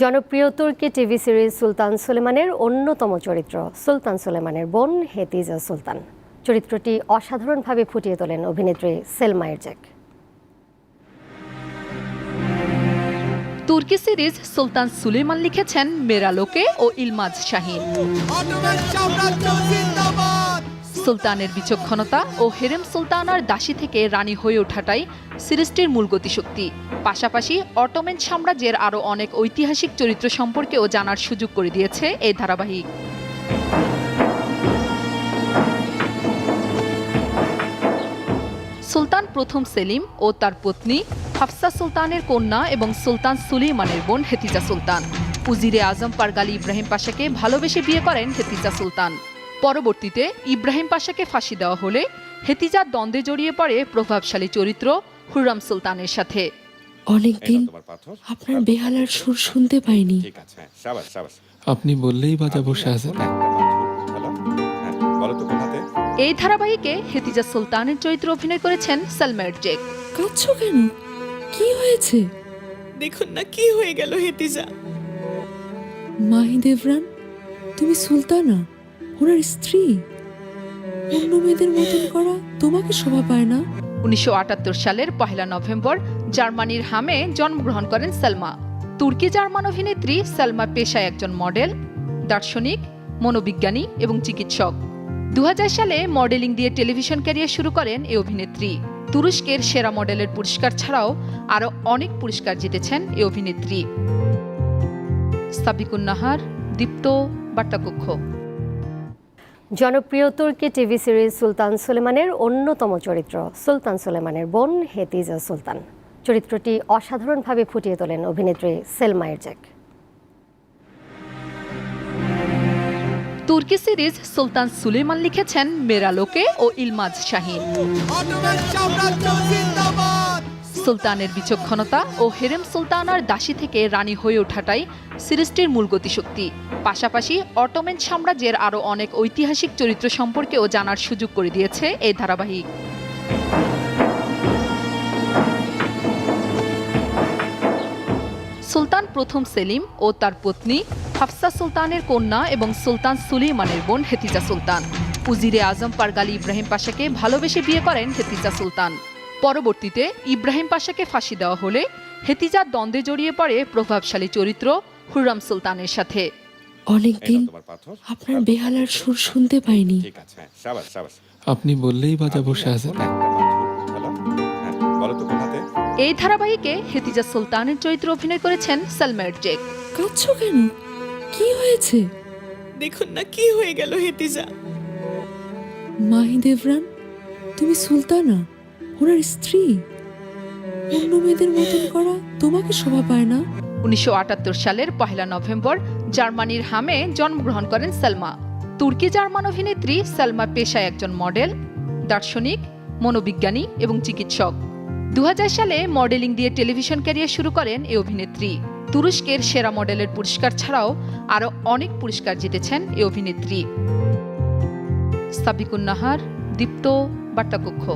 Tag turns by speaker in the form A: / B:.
A: জনপ্রিয় তুর্কি TV series সুলতান সুলেমানের অন্যতম চরিত্র সুলতান সুলেমানের বোন হেতিজা সুলতান। চরিত্রটি অসাধারণভাবে ফুটিয়ে তোলেন অভিনেত্রী সেলমা এরজেক
B: তুর্কি সিরিজ সুলতান সুলেমান লিখেছেন মেরালোকে ও ইলমাজ শাহিন। সুলতানের বিচক্ষণতা ও হেরেম সুলতানার দাসী থেকে রানী হয়ে ওঠাটাই সিরিজটির মূল গতিশক্তি। পাশাপাশি অটোমেন সাম্রাজ্যের আরও অনেক ঐতিহাসিক চরিত্র সম্পর্কেও জানার সুযোগ করে দিয়েছে এই ধারাবাহিক। সুলতান প্রথম সেলিম ও তার পত্নী হাফসা সুলতানের কন্যা এবং সুলতান সুলেইমানের বোন হেতিজা সুলতান। উজিরে আজম পারগালি ইব্রাহিম পাশাকে ভালোবেসে বিয়ে করেন হেতিজা সুলতান। পরবর্তীতে ইব্রাহিম পাশাকে ফাঁসি দেওয়া হলে হেতিজার দ্বন্দ্বে জড়িয়ে পড়ে প্রভাবশালী চরিত্র হুররাম সুলতানের সাথে।
C: অনেকদিন আপনার বেহালার সুর শুনতে পাইনি।
D: ঠিক আছে হ্যাঁ
E: আপনি বললেই বাজাবো শাহজাদ
D: হ্যাঁ বলো তো কোথাতে?
B: এই ধারাবাহিকে হেতিজা সুলতানের চরিত্রে অভিনয় করেছেন সালমের জেক
C: কাঁদছো কেন? কি হয়েছে?
F: দেখুন না কি হয়ে গেল হেতিজা?
C: মাহি দেবরান তুমি সুলতানা? ওনার স্ত্রী? অন্য মেয়েদের মতন করা তোমাকে শোভা পায় না?
B: উনিশশো সালের পহেলা নভেম্বর জার্মানির হামে জন্মগ্রহণ করেন সালমা। তুর্কি জার্মান অভিনেত্রী সালমা পেশায় একজন মডেল, দার্শনিক, মনোবিজ্ঞানী এবং চিকিৎসক। দু হাজার সালে মডেলিং দিয়ে টেলিভিশন ক্যারিয়ার শুরু করেন এই অভিনেত্রী। তুরস্কের সেরা মডেলের পুরস্কার ছাড়াও আরও অনেক পুরস্কার জিতেছেন এই অভিনেত্রী। সাবিকুন নাহার দীপ্ত, বার্তাকক্ষ।
A: জনপ্রিয় তুর্কি টিভি সিরিজ সুলতান সুলেমানের অন্যতম চরিত্র সুলতান সুলেমানের বোন হেতিজা সুলতান। চরিত্রটি অসাধারণভাবে ফুটিয়ে তোলেন অভিনেত্রী সেলমা এরজেক
B: তুর্কি সিরিজ সুলতান সুলেমান লিখেছেন মেরালোকে ও ইলমাজ শাহিন।
G: অটোম্যান সাম্রাজ্য জিন্দাবাদ।
B: সুলতানের বিচক্ষণতা ও হেরেম সুলতানার দাসী থেকে রানী হয়ে ওঠাটাই সিরিজটির মূল গতিশক্তি। পাশাপাশি অটোমেন সাম্রাজ্যের আরও অনেক ঐতিহাসিক চরিত্র সম্পর্কেও জানার সুযোগ করে দিয়েছে এই ধারাবাহিক। সুলতান প্রথম সেলিম ও তার পত্নী হাফসা সুলতানের কন্যা এবং সুলতান সুলেইমানের বোন হেতিজা সুলতান। উজিরে আজম পারগালি ইব্রাহিম পাশাকে ভালোবেসে বিয়ে করেন হেতিজা সুলতান। পরবর্তীতে ইব্রাহিম পাশাকে ফাঁসি দেওয়া হলে হেতিজার দ্বন্দ্বে জড়িয়ে পড়ে প্রভাবশালী চরিত্র হুররাম সুলতানের সাথে।
C: অনেকদিন আপনার বেহালার সুর শুনতে পাইনি।
D: হ্যাঁ
E: আপনি বললেই বাজাবো শাহজাদ
D: হ্যাঁ বলো তো কোথাতে?
B: এই ধারাবাহিকে হেতিজা সুলতানের চরিত্রে অভিনয় করেছেন সালমের জেক
C: কাঁদছো কেন? কি হয়েছে?
F: দেখুন না কি হয়ে গেল হেতিজা?
C: মাহি দেবরান তুমি সুলতানা? ওনার স্ত্রী। অন্য মেয়েদের মতন করা তোমাকে শোভা পায় না?
B: উনিশশো সালের পহেলা নভেম্বর জার্মানির হামে জন্মগ্রহণ করেন সালমা। তুর্কি জার্মান অভিনেত্রী সালমা পেশায় একজন মডেল, দার্শনিক, মনোবিজ্ঞানী এবং চিকিৎসক। দু হাজার সালে মডেলিং দিয়ে টেলিভিশন ক্যারিয়ার শুরু করেন এই অভিনেত্রী। তুরস্কের সেরা মডেলের পুরস্কার ছাড়াও আরও অনেক পুরস্কার জিতেছেন এই অভিনেত্রী। সাবিকুন নাহার দীপ্ত, বার্তাকক্ষ।